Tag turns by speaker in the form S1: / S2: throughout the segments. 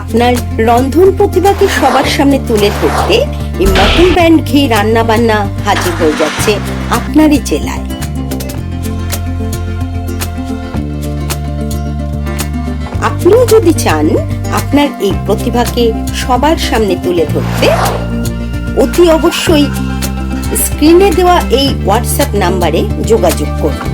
S1: আপনার রন্ধন প্রতিভাকে সবার সামনে তুলে ধরতে এই মটন ব্র্যান্ড ঘি রান্না বান্না হাজির হয়ে যাচ্ছে আপনারই জেলায়। আপনিও যদি চান আপনার এই প্রতিভাকে সবার সামনে তুলে ধরতে, অতি অবশ্যই স্ক্রিনে দেওয়া এই হোয়াটসঅ্যাপ নাম্বারে যোগাযোগ করুন।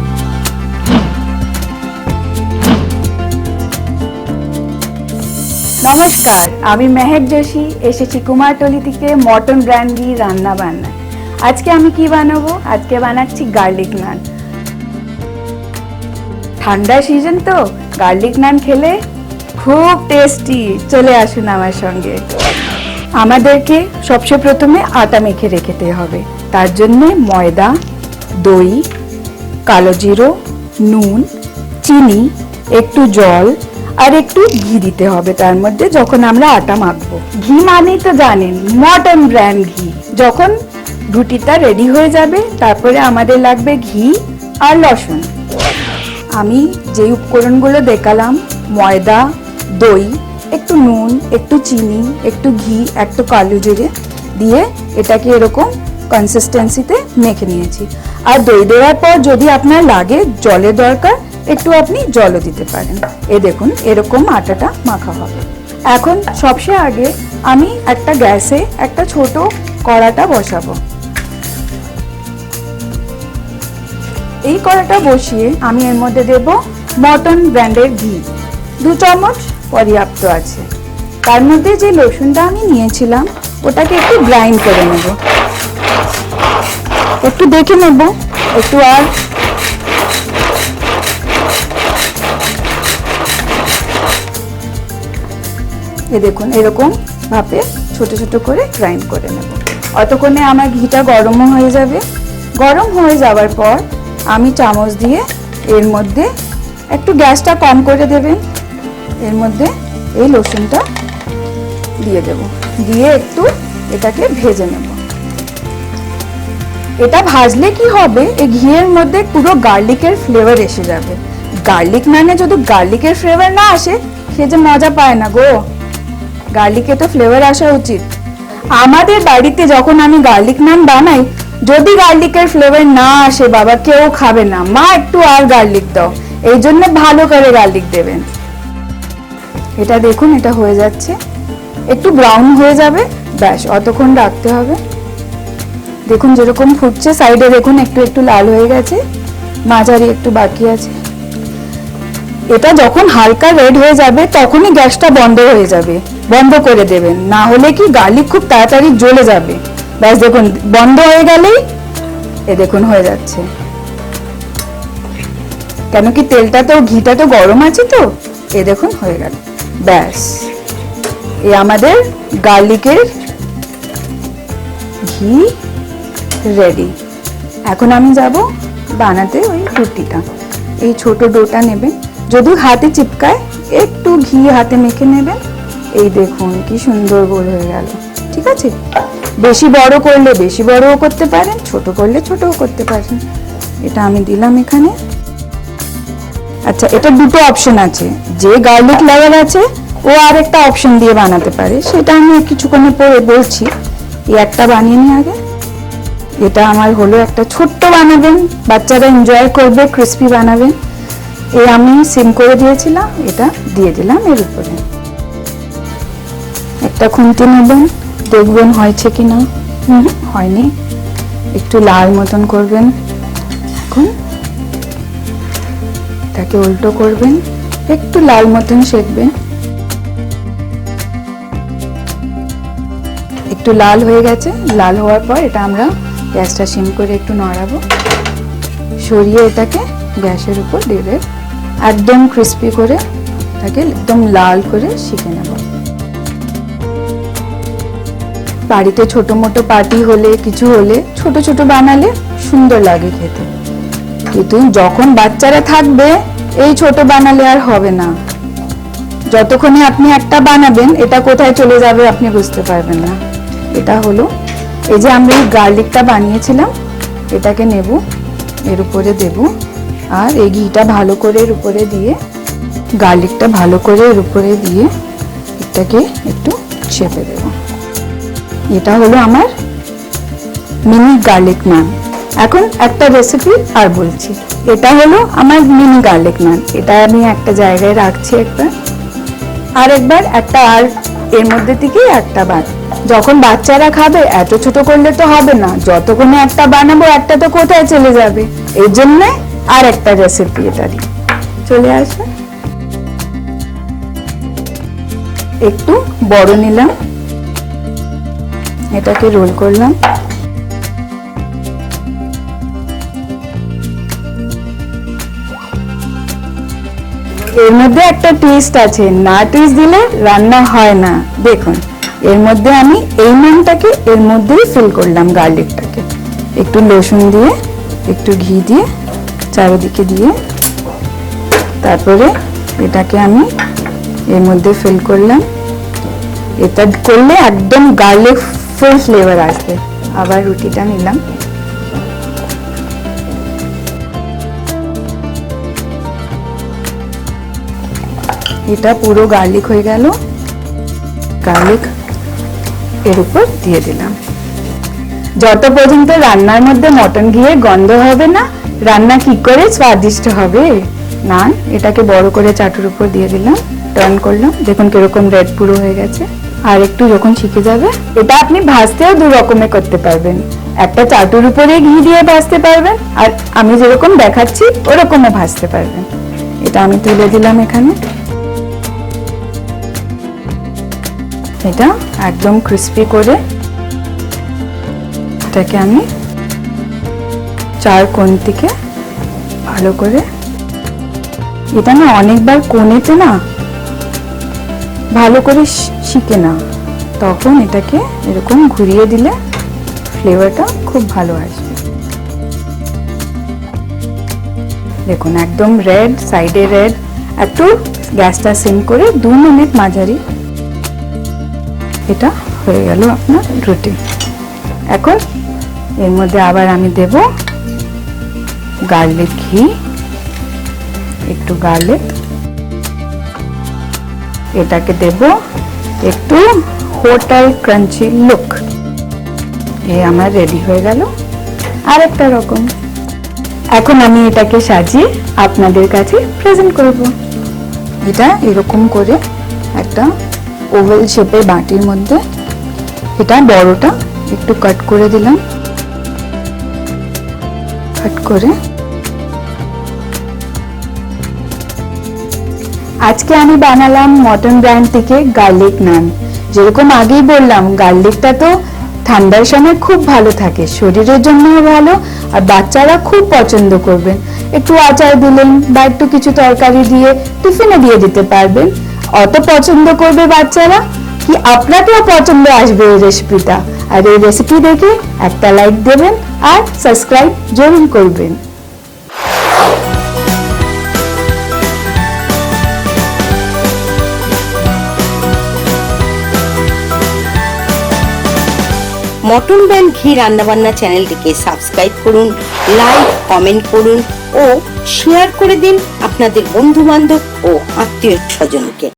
S2: নমস্কার, আমি মেহেক যোশী এসেছি কুমারটলি থেকে মটন ব্র্যান্ড রান্না বান্না আজকে আমি কি বানাবো? আজকে বানাচ্ছি গার্লিক নান। ঠান্ডা সিজন তো, গার্লিক নান খেলে খুব টেস্টি। চলে আসুন আমার সঙ্গে। আমাদেরকে সবচেয়ে প্রথমে আটা মেখে রেখেতে হবে। তার জন্য ময়দা, দই, কালো জিরো, নুন, চিনি, একটু জল আর একটু ঘি দিতে হবে তার মধ্যে যখন আমরা আটা মাখবো। ঘি মানেই তো জানেন মটন ব্র্যান্ড ঘি। যখন রুটিটা রেডি হয়ে যাবে, তারপরে আমাদের লাগবে ঘি আর লসুন। আমি যে উপকরণগুলো দেখালাম, ময়দা, দই, একটু নুন, একটু চিনি, একটু ঘি একটু কালো জিরে দিয়ে এটাকে এরকম কনসিস্টেন্সিতে মেখে নিয়েছি। আর দই দেওয়ার পর যদি আপনার লাগে, জলের দরকার একটু আপনি জলও দিতে পারেন। এ দেখুন, এরকম আটাটা মাখা হবে। এখন সবচেয়ে আগে আমি একটা গ্যাসে একটা ছোট কড়াটা বসাবো। এই কড়াটা বসিয়ে আমি এর মধ্যে দেব মটন ব্র্যান্ডের ঘি। দু চামচ পর্যাপ্ত আছে। তার মধ্যে যে রসুনটা আমি নিয়েছিলাম, ওটাকে একটু গ্রাইন্ড করে নেব। একটু দেখে নেব, একটু আর এ দেখুন, এরকম ভাবে ছোট ছোট করে গ্রাইন্ড করে নেব। অতক্ষণে আমার ঘিটা গরমও হয়ে যাবে। গরম হয়ে যাওয়ার পর আমি চামচ দিয়ে এর মধ্যে একটু গ্যাসটা কম করে দেবেন। এর মধ্যে এই রসুনটা দিয়ে দেব। দিয়ে একটু এটাকে ভেজে নেব। এটা ভাজলে কি হবে? এই ঘিয়ের মধ্যে পুরো গার্লিকের ফ্লেভার এসে যাবে। গার্লিক মানে যদি গার্লিকের ফ্লেভার না আসে সে যে মজা পায় না গো। গার্লিকে তো ফ্লেভার আসা উচিত। আমাদের বাড়িতে যখন আমি গার্লিক নান বানাই, যদি গার্লিকের ফ্লেভার না আসে, বাবা কেউ খাবে না। মা একটু আর গার্লিক দাও। এই জন্য ভালো করে গার্লিক দেবেন। এটা দেখুন, এটা হয়ে যাচ্ছে। একটু ব্রাউন হয়ে যাবে। ব্যাস, অতক্ষণ রাখতে হবে। দেখুন যেরকম ফুটছে সাইডে দেখুন, একটু একটু লাল হয়ে গেছে। মাঝারি একটু বাকি আছে। এটা যখন হালকা রেড হয়ে যাবে, তখনই গ্যাসটা বন্ধ হয়ে যাবে। বন্ধ করে দেবেন। না হলে কি গার্লিক খুব তাড়াতাড়ি জ্বলে যাবে। ব্যাস দেখুন, বন্ধ হয়ে গেলেই এ দেখুন হয়ে যাচ্ছে। কেন কি তেলটা তো, ঘিটা তো গরম আছে তো? এ দেখুন হয়ে গেল। ব্যাস। এ আমাদের গার্লিকের ঘি রেডি এখন আমি যাব বানাতে ওই রুটিটা। এই ছোট ডোটা নেবেন। যদি হাতে চিপকায়, একটু ঘি হাতে মেখে নেবেন। এই দেখুন, কি সুন্দর গোল হয়ে গেল। ঠিক আছে? বেশি বড় করলে বেশি বড়ও করতে পারেন, ছোট করলে ছোটও করতে পারেন। এটা আমি দিলাম এখানে। আচ্ছা এটা দুটো অপশন আছে। যে গার্লিক লাভার আছে, ও আর একটা অপশন দিয়ে বানাতে পারে। সেটা আমি কিছুক্ষণে পরে বলছি। এই একটা বানিয়ে নিই আগে। এটা আমার হলো একটা ছোট্ট বানাবেন। বাচ্চারা এনজয় করবে ক্রিস্পি বানাবেন। এই আমি সিম করে দিয়েছিলাম, এটা দিয়ে দিলাম এর উপরে। একটা খুন্তি নেবেন, দেখবেন হয়েছে কি না হয়নি। একটু লাল মতন করবেন। এখন তাকে উল্টো করবেন, একটু লাল মতন সেকবেন একটু লাল হয়ে গেছে, লাল হওয়ার পর এটা আমরা গ্যাসটা সিম করে একটু নড়াবো। সরিয়ে এটাকে গ্যাসের উপর দেবে। একদম ক্রিস্পি করে এটাকে একদম লাল করে শিখে নেব। বাড়িতে ছোট মোটো পার্টি হলে, কিছু হলে, ছোট ছোট বানালে সুন্দর লাগে খেতে। কিন্তু যখন বাচ্চারা থাকবে, এই ছোট বানালে আর হবে না। যতক্ষণে আপনি একটা বানাবেন, এটা কোথায় চলে যাবে আপনি বুঝতে পারবেন না। এটা হলো এই যে আমরা এই গার্লিকটা বানিয়েছিলাম, এটাকে নেব, এর উপরে দেব আর এই ঘিটা ভালো করে এর উপরে দিয়ে, গার্লিকটা ভালো করে এর উপরে দিয়ে এটাকে একটু চেপে দেব। এটা হলো আমার মিনি গার্লিক নান। এখন একটা রেসিপি আর বলছি। এটা হলো আমার মিনি গার্লিক নান। এটা আমি একটা জায়গায় রাখছি একবার। আর একবার একটা আর এর মধ্যে থেকেই একটা বার যখন বাচ্চারা খাবে, এত ছোট করলে তো হবে না। যতক্ষণে একটা বানাবো, একটা তো কোথায় চলে যাবে। এর জন্য আর একটা রেসিপি এটারই চলে আসবে একটু বড় নিলাম। এটাকে রোল করলাম। এর মধ্যে একটা টেস্ট আছে। না টেস্ট দিলে রান্না হয় না। দেখুন, এর মধ্যে আমি এই নানটাকে এর মধ্যেই ফিল করলাম গার্লিকটাকে একটু রসুন দিয়ে, একটু ঘি দিয়ে। চারিদিকে দিয়ে। তারপরে এটাকে আমি এর মধ্যে ফিল করলাম। এটা করলে একদম গার্লিক ফুল ফ্লেভার আসবে। আবার রুটিটা নিলাম। এটা পুরো গার্লিক হয়ে গেল। গার্লিক এর উপর দিয়ে দিলাম। যত পর্যন্ত রান্নার মধ্যে মটন ঘিয়ের গন্ধ হবে না রান্না কি করে স্বাদিষ্ট হবে। নান, এটাকে বড় করে চাটুর উপর দিয়ে দিলাম টার্ন করলাম। দেখুন কীরকম রেড পুরো হয়ে গেছে। আর একটু যখন শিখে যাবে, এটা আপনি ভাজতেও দু রকমে করতে পারবেন। একটা চাটুর উপরে ঘি দিয়ে ভাজতে পারবেন, আর আমি যেরকম দেখাচ্ছি, ওরকমও ভাজতে পারবেন। এটা আমি তুলে দিলাম এখানে। এটা একদম ক্রিস্পি করে এটাকে আমি চার কোণ থেকে ভালো করে। এটা না অনেকবার কোণেতে না ভালো করে শিখে না তখন এটাকে এরকম ঘুরিয়ে দিলে ফ্লেভারটা খুব ভালো আসবে। দেখুন, একদম রেড সাইডে রেড একটু গ্যাসটা সিম করে দু মিনিট মাঝারি। এটা হয়ে গেল আপনার রুটি। এখন এর মধ্যে আবার আমি দেব গার্লিক ঘি, একটু গার্লিক। এটাকে দেব একটু হোটেল ক্রাঞ্চি লুক। এ আমার রেডি হয়ে গেল। আর একটা রকম। এখন আমি এটাকে সাজিয়ে আপনাদের কাছে প্রেজেন্ট করব। এটা এরকম করে একটা ওভেল শেপের বাটির মধ্যে। এটা বড়টা একটু কাট করে দিলাম। কাট করে আজকে আমি বানালাম মটন ব্র্যান্ড থেকে গার্লিক নান যেরকম আগেই বললাম গার্লিকটা তো ঠান্ডার সময় খুব ভালো থাকে, শরীরের জন্যও ভালো আর বাচ্চারা খুব পছন্দ করবেন একটু আচার দিলেন বা একটু কিছু তরকারি দিয়ে টিফিনে দিয়ে দিতে পারবেন। অত পছন্দ করবে বাচ্চারা কি আপনাকেও পছন্দ আসবে এই রেসিপিটা আর এই রেসিপি দেখে একটা লাইক দেবেন আর সাবস্ক্রাইব জরুর করবেন।
S1: মটন ব্যান্ড ঘি রান্নাবান্না চ্যানেলটিকে সাবস্ক্রাইব করুন, লাইক, কমেন্ট করুন ও শেয়ার করে দিন আপনাদের বন্ধু বান্ধব ও আত্মীয় স্বজনকে।